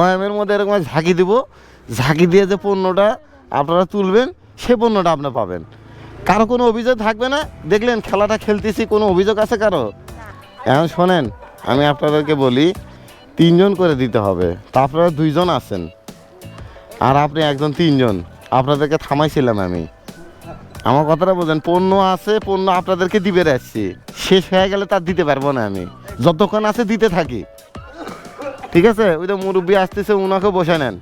বয়ামের মধ্যে এরকম ঝাঁকি দিব, ঝাঁকি দিয়ে যে পণ্যটা আপনারা তুলবেন সে পণ্যটা আপনি পাবেন। কারও কোনো অভিযোগ থাকবে না? দেখলেন খেলাটা খেলতেছি, কোনো অভিযোগ আছে কারও? এখন শোনেন, আমি আপনাদেরকে বলি, তিনজন করে দিতে হবে, তা আপনারা দুইজন আছেন। আর আপনি একজন তিনজন, আপনাদেরকে থামাইছিলাম আমি। আমার কথাটা বোঝেন, পণ্য আছে, পণ্য আপনাদেরকে দিবে রাখছি। শেষ হয়ে গেলে তার দিতে পারব না আমি। যতক্ষণ আছে দিতে থাকি। ঠিক আছে? ওই তো মুরব্বী আসতেছে, উনাকে বসে নেন।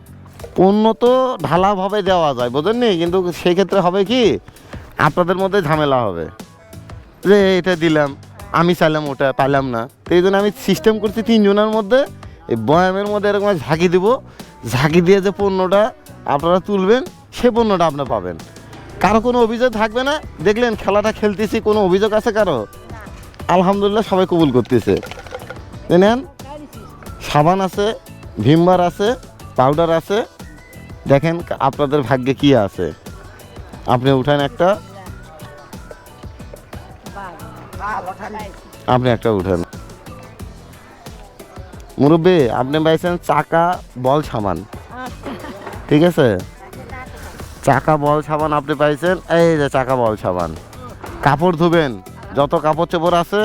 পণ্য তো ঢালাভাবে দেওয়া যায়, বোঝেননি? কিন্তু সেক্ষেত্রে হবে কি, আপনাদের মধ্যে ঝামেলা হবে। যে এটা দিলাম, আমি চাইলাম ওটা, পাইলাম না। তো এই জন্য আমি সিস্টেম করছি তিনজনের মধ্যে। এই বয়ামের মধ্যে এরকম ঝাঁকি দিব। ঝাঁকি দিয়ে যে পণ্যটা আপনারা তুলবেন, সে পণ্যটা আপনি পাবেন। কারও কোনো অভিযোগ থাকবে না? দেখলেন, খেলাটা খেলতেছি, কোনো অভিযোগ আছে কারও? আলহামদুলিল্লাহ সবাই কবুল করতেছে। নেন। সাবান আছে, ভিমবার আছে, পাউডার আছে। দেখেন আপনাদের ভাগ্যে কি আছে। আপনি উঠান একটা। আপনি একটা উঠান। মুরব্বী, আপনি পাইছেন চাকা বল সামান ঠিক আছে? চাকা বল সাবান আপনি পাইছেন, এই যে চাকা বল সাবান। কাপড় ধুবেন, যত কাপড় চোপড় আছে,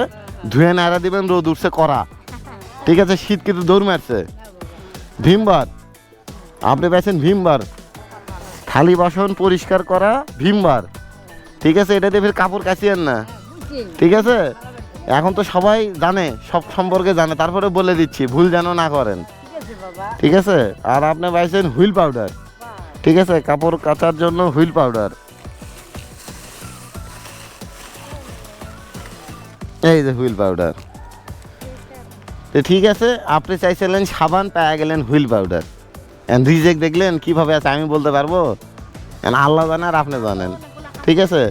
ধুয়ে নাড়া দিবেন, রোদ উঠছে করা ঠিক আছে, শীত কিন্তু দৌড় মারছে। ভীমবার। আপনি পাইছেন ভীমবার। থালি বাসন পরিষ্কার করা, ভীমবার। ঠিক আছে, এটা দিয়ে ফের কাপড় কাচিয়েন না। ঠিক আছে? এখন তো সবাই জানে, সব সম্পর্কে জানে, তারপরে বলে দিচ্ছি, ভুল যেন না করেন। ঠিক আছে? আর আপনি পাইছেন হুইল পাউডার। ঠিক আছে, কাপড় কাচার জন্য হুইল পাউডার। এই যে হুইল পাউডার। তো ঠিক আছে, আপনি চাইছিলেন সাবান, পেয়ে গেলেন হুইল পাউডার। অ্যান্ড রিজেক্ট দেখলেন, কীভাবে আছে আমি বলতে পারব? আল্লাহ জানে আর আপনি জানেন। ঠিক আছে?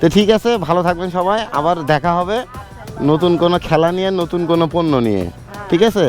তো ঠিক আছে, ভালো থাকবেন সবাই, আবার দেখা হবে নতুন কোনো খেলা নিয়ে, নতুন কোনো পণ্য নিয়ে। ঠিক আছে?